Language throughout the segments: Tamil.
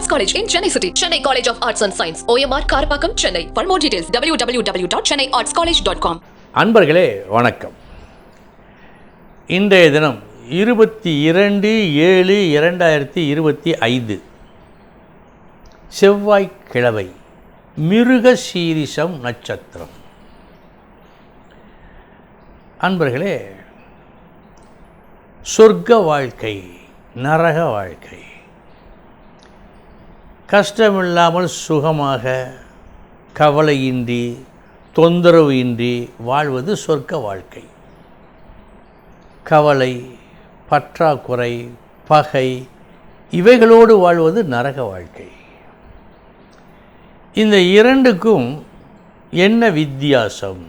Arts college in Chennai city Chennai college of arts and science OMR Karapakkam Chennai for more details W W W dot Chennai arts college dot com அன்பர்களே வணக்கம் இன்றைய தினம் இருபத்தி இரண்டு ஏழு இரண்டாயிரத்தி இருபத்தி ஐந்து செவ்வாய்க்கிழமை மிருக சீரிசம் நட்சத்திரம் அன்பர்களே சொர்க்க வாழ்க்கை நரக வாழ்க்கை கஷ்டமில்லாமல் சுகமாக கவலையின்றி தொந்தரவு இன்றி வாழ்வது சொர்க்க வாழ்க்கை. கவலை பற்றாக்குறை பகை இவைகளோடு வாழ்வது நரக வாழ்க்கை. இந்த இரண்டுக்கும் என்ன வித்தியாசம்?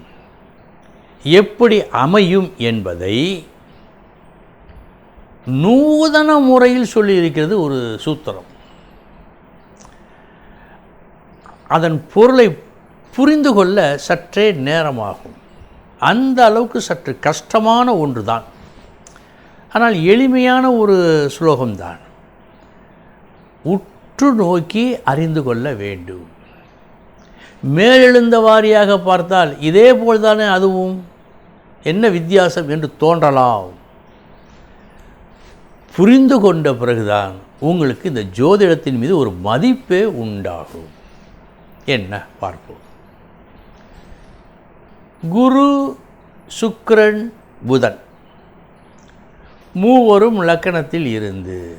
எப்படி அமையும் என்பதை நூதன முறையில் சொல்லியிருக்கிறது ஒரு சூத்திரம். அதன் பொருளை புரிந்து கொள்ள சற்றே நேரமாகும். அந்த அளவுக்கு சற்று கஷ்டமான ஒன்று தான் ஆனால் எளிமையான ஒரு ஸ்லோகம்தான் உற்று நோக்கி அறிந்து கொள்ள வேண்டும். மேலெழுந்த வாரியாக பார்த்தால் இதே போல்தானே அதுவும்? என்ன வித்தியாசம் என்று தோன்றலாம். புரிந்து கொண்ட பிறகுதான் உங்களுக்கு இந்த ஜோதிடத்தின் மீது ஒரு மதிப்பே உண்டாகும். என்ன பார்ப்போம். குரு சுக்ரன் புதன் மூவரும் லக்கணத்தில் இருந்து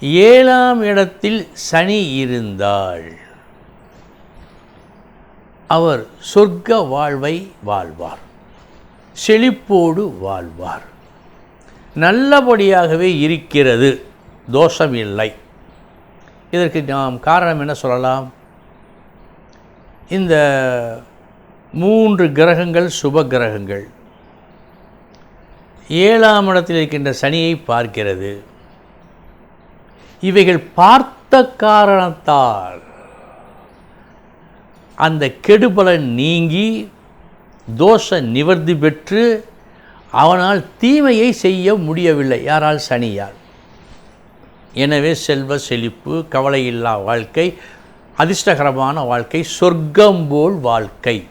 ஏழாம் இடத்தில் சனி இருந்தால் அவர் சொர்க்க வாழ்வை வாழ்வார் செழிப்போடு வாழ்வார். நல்லபடியாகவே இருக்கிறது தோஷமில்லை. இதற்கு நாம் காரணம் என்ன சொல்லலாம்? இந்த மூன்று கிரகங்கள் சுப கிரகங்கள். ஏழாம் இடத்தில் இருக்கின்ற சனியை பார்க்கிறது. இவைகள் பார்த்த காரணத்தால் அந்த கெடுபலன் நீங்கி தோஷ நிவர்த்தி பெற்று அவனால் தீமையை செய்ய முடியவில்லை. யாரால்? சனியால். எனவே செல்வ செழிப்பு கவலையில்லா வாழ்க்கை அதிர்ஷ்டகரமான வாழ்க்கை சொர்க்கம் போல் வாழ்க்கை.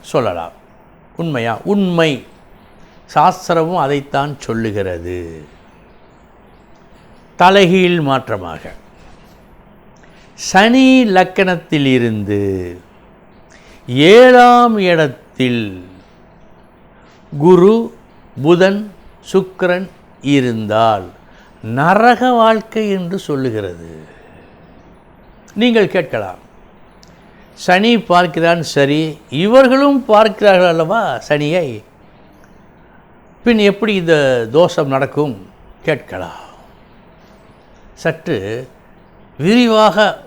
சொல்லலாம். உண்மையா? உண்மை. சாஸ்திரமும் அதைத்தான் சொல்லுகிறது. தலைகீழ் மாற்றமாக. சனி லக்கணத்திலிருந்து ஏழாம் இடத்தில் குரு புதன் சுக்கரன் இருந்தால் நரக வாழ்க்கை என்று சொல்லுகிறது. நீங்கள் கேட்கலாம். சனி பார்க்கிறான் சரி. இவர்களும் பார்க்கிறார்கள் அல்லவா சனியை? பின் எப்படி இந்த தோஷம் நடக்கும்? கேட்கலாம். சற்று விரிவாக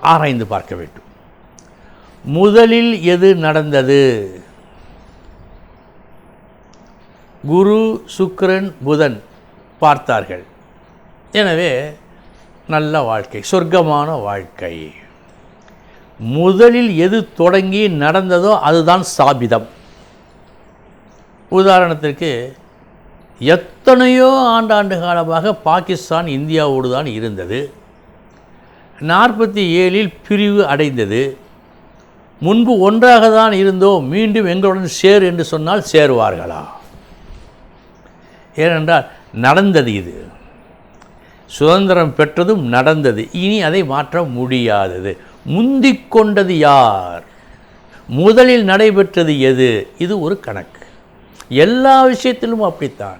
ஆராய்ந்து பார்க்க வேண்டும். முதலில் எது நடந்தது? குரு சுக்கரன் புதன் பார்த்தார்கள். எனவே நல்ல வாழ்க்கை சொர்க்கமான வாழ்க்கை. முதலில் எது தொடங்கி நடந்ததோ அதுதான் ஸ்தாபிதம் உதாரணத்திற்கு எத்தனையோ ஆண்டாண்டு காலமாக பாகிஸ்தான் இந்தியாவோடு தான் இருந்தது. நாற்பத்தி ஏழில் பிரிவு அடைந்தது. முன்பு ஒன்றாக தான் இருந்தோம் மீண்டும் எங்களுடன் சேர் என்று சொன்னால் சேருவார்களா? ஏனென்றால் நடந்தது இது. சுதந்திரம் பெற்றதும் நடந்தது. இனி அதை மாற்ற முடியாதது. முந்திக் கொண்டது யார்? முதலில் நடைபெற்றது எது? இது ஒரு கணக்கு. எல்லா விஷயத்திலும் அப்படித்தான்.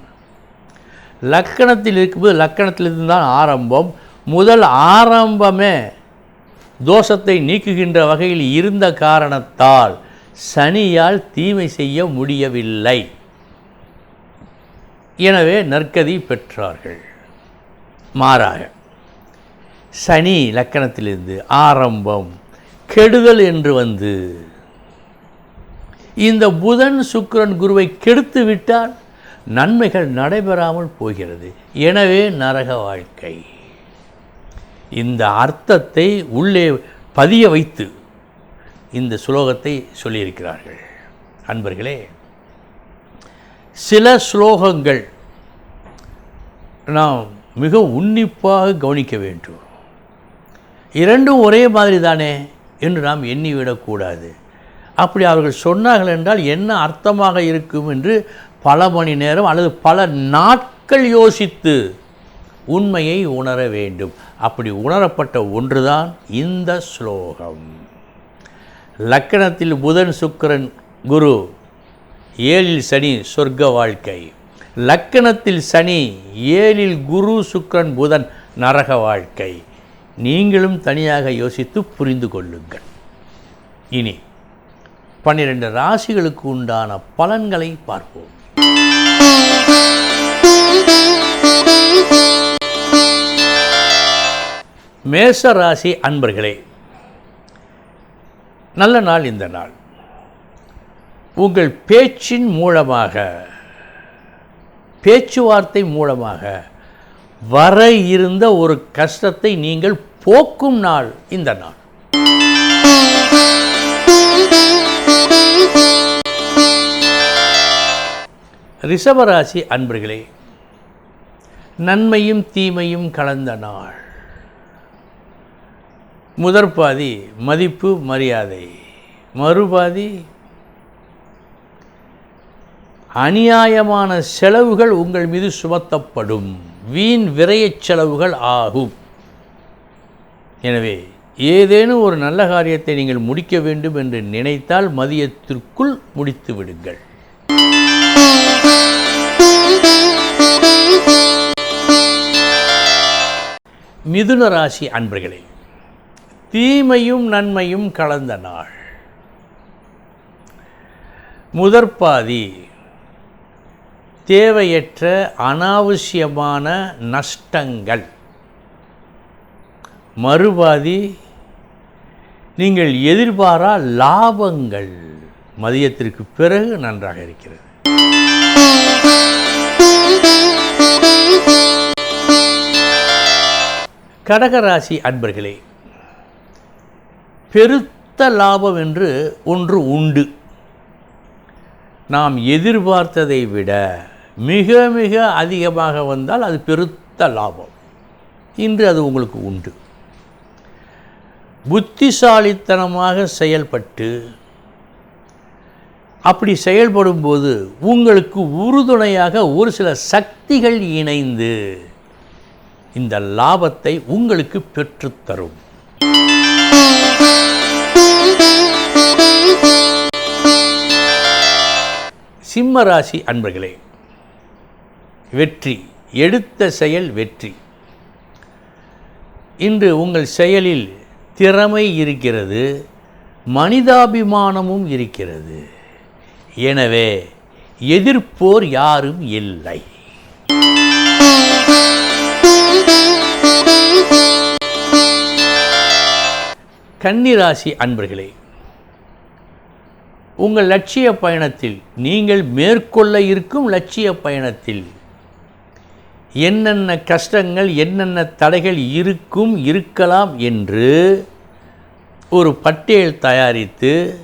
லக்கணத்தில் இருக்கும்போது லக்கணத்திலிருந்து தான் ஆரம்பம். முதல் ஆரம்பமே தோஷத்தை நீக்குகின்ற வகையில் இருந்த காரணத்தால் சனியால் தீமை செய்ய முடியவில்லை. எனவே நற்கதி பெற்றார்கள். மாறாக. சனி லக்கணத்திலிருந்து ஆரம்பம் கெடுதல் என்று வந்து இந்த புதன் சுக்கரன் குருவை கெடுத்து விட்டால் நன்மைகள் நடைபெறாமல் போகிறது. எனவே நரக வாழ்க்கை. இந்த அர்த்தத்தை உள்ளே பதிய வைத்து இந்த ஸ்லோகத்தை சொல்லியிருக்கிறார்கள். அன்பர்களே சில ஸ்லோகங்கள் நாம் மிக உன்னிப்பாக கவனிக்க வேண்டும். இரண்டும் ஒரே மாதிரி தானே என்று நாம் எண்ணிவிடக்கூடாது. அப்படி அவர்கள் சொன்னார்கள் என்றால் என்ன அர்த்தமாக இருக்கும் என்று பல மணி நேரம் அல்லது பல நாட்கள் யோசித்து உண்மையை உணர வேண்டும். அப்படி உணரப்பட்ட ஒன்றுதான் இந்த ஸ்லோகம். லக்கணத்தில் புதன் சுக்கிரன் குரு ஏழில் சனி சொர்க்க வாழ்க்கை. லக்கணத்தில் சனி ஏழில் குரு சுக்கரன் புதன் நரக வாழ்க்கை. நீங்களும் தனியாக யோசித்து புரிந்து கொள்ளுங்கள். இனி பன்னிரண்டு ராசிகளுக்கு உண்டான பலன்களை பார்ப்போம். மேச ராசி அன்பர்களே நல்ல நாள் இந்த நாள். உங்கள் பேச்சின் மூலமாக பேச்சுவார்த்தை மூலமாக வர இருந்த ஒரு கஷ்டத்தை நீங்கள் போக்கும் நாள் இந்த நாள். ரிஷபராசி அன்பர்களே நன்மையும் தீமையும் கலந்த நாள். முதற்பாதி மதிப்பு மரியாதை மறுபாதி அநியாயமான செலவுகள் உங்கள் மீது சுமத்தப்படும். வீண் விரையச் செலவுகள் ஆகும். எனவே ஏதேனும் ஒரு நல்ல காரியத்தை நீங்கள் முடிக்க வேண்டும் என்று நினைத்தால் மதியத்திற்குள் முடித்து விடுங்கள். மிதுன ராசி அன்பர்களே தீமையும் நன்மையும் கலந்த நாள். முதற்பாதி தேவையற்ற அனாவசியமான நஷ்டங்கள். மறுபாதி நீங்கள் எதிர்பாரா லாபங்கள் மதியத்திற்கு பிறகு நன்றாக இருக்கிறது. கடகராசி அன்பர்களே பெருத்த லாபம் என்று ஒன்று உண்டு. நாம் எதிர்பார்த்ததை விட மிக மிக அதிகமாக வந்தால் அது பெருத்த லாபம். இன்று அது உங்களுக்கு உண்டு. புத்திசாலித்தனமாக செயல்பட்டு அப்படி செயல்படும்போது உங்களுக்கு உறுதுணையாக ஒரு சில சக்திகள் இணைந்து இந்த லாபத்தை உங்களுக்கு பெற்றுத்தரும் சிம்ம ராசி அன்பர்களே வெற்றி எடுத்த செயல் வெற்றி. இன்று உங்கள் செயலில் திறமை இருக்கிறது மனிதாபிமானமும் இருக்கிறது. எனவே எதிர்ப்போர் யாரும் இல்லை. கன்னிராசி அன்பர்களே உங்கள் லட்சிய பயணத்தில் நீங்கள் மேற்கொள்ள இருக்கும் லட்சிய பயணத்தில் என்னென்ன கஷ்டங்கள் என்னென்ன தடைகள் இருக்கும் இருக்கலாம் என்று ஒரு பட்டியல் தயாரித்து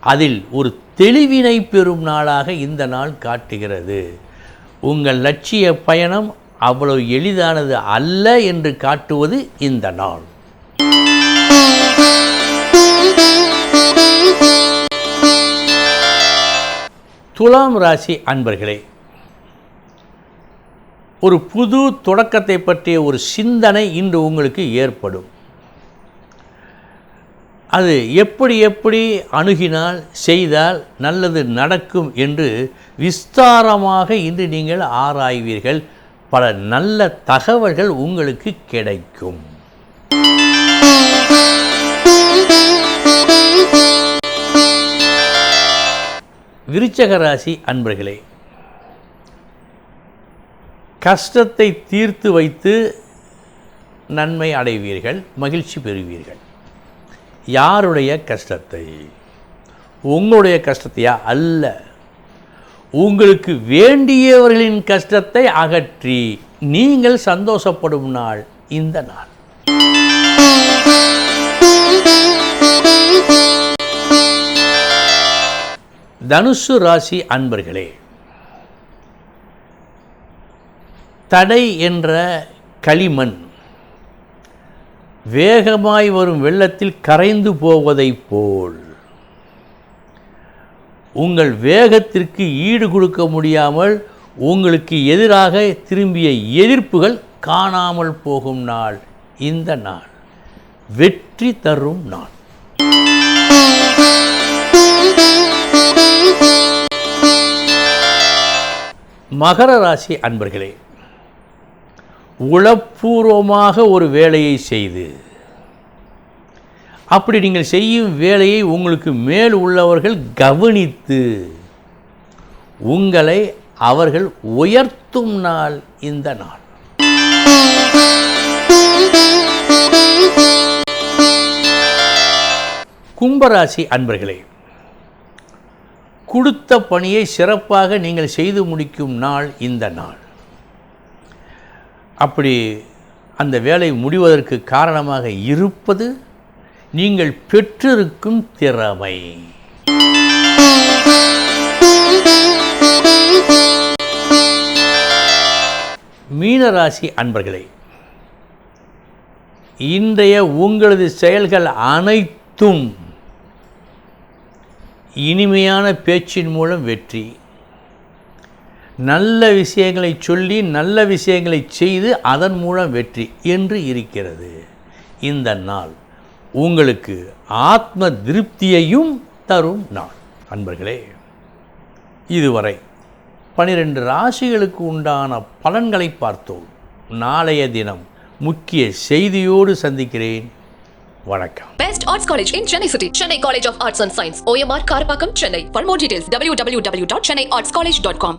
அதில் ஒரு தெளிவினை பெறும் நாளாக இந்த நாள் காட்டுகிறது. உங்கள் லட்சிய பயணம் அவ்வளவு எளிதானது அல்ல என்று காட்டுவது இந்த நாள். துலாம் ராசி அன்பர்களே ஒரு புது தொடக்கத்தை பற்றிய ஒரு சிந்தனை இன்று உங்களுக்கு ஏற்படும். அது எப்படி எப்படி அணுகினால் செய்தால் நல்லது நடக்கும் என்று விஸ்தாரமாக இன்று நீங்கள் ஆராய்வீர்கள். பல நல்ல தகவல்கள் உங்களுக்கு கிடைக்கும். விருச்சக ராசி அன்பர்களே கஷ்டத்தை தீர்த்து வைத்து நன்மை அடைவீர்கள் மகிழ்ச்சி பெறுவீர்கள். யாருடைய கஷ்டத்தை? உங்களுடைய கஷ்டத்தையா அல்ல. உங்களுக்கு வேண்டியவர்களின் கஷ்டத்தை அகற்றி நீங்கள் சந்தோஷப்படும் நாள் இந்த நாள். தனுசு ராசி அன்பர்களே தடை என்ற களிமண் வேகமாய் வரும் வெள்ளத்தில் கரைந்து போவதைப் போல். உங்கள் வேகத்திற்கு ஈடு கொடுக்க முடியாமல் உங்களுக்கு எதிராக திரும்பிய எதிர்ப்புகள் காணாமல் போகும் நாள் இந்த நாள். வெற்றி தரும் நாள். மகர ராசி அன்பர்களே உளப்பூர்வமாக ஒரு வேலையை செய்து. அப்படி நீங்கள் செய்யும் வேலையை உங்களுக்கு மேல் உள்ளவர்கள் கவனித்து உங்களை அவர்கள் உயர்த்தும் நாள் இந்த நாள். கும்பராசி அன்பர்களே கொடுத்த பணியை சிறப்பாக நீங்கள் செய்து முடிக்கும் நாள் இந்த நாள். அப்படி அந்த வேலை முடிவதற்கு காரணமாக இருப்பது நீங்கள் பெற்றிருக்கும் திறமை. மீனராசி அன்பர்களே இன்றைய உங்களது செயல்கள் அனைத்தும் இனிமையான பேச்சின் மூலம் வெற்றி. நல்ல விஷயங்களை சொல்லி நல்ல விஷயங்களை செய்து அதன் மூலம் வெற்றி என்று இருக்கிறது. இந்த நாள் உங்களுக்கு ஆத்ம திருப்தியையும் தரும் நாள். அன்பர்களே இதுவரை பனிரெண்டு ராசிகளுக்கு உண்டான பலன்களை பார்த்தோம். நாளைய தினம் முக்கிய செய்தியோடு சந்திக்கிறேன். வணக்கம். Best arts college in Chennai city Chennai college of arts and science OMR Karapakkam Chennai College more details W W W dot Chennai arts college dot com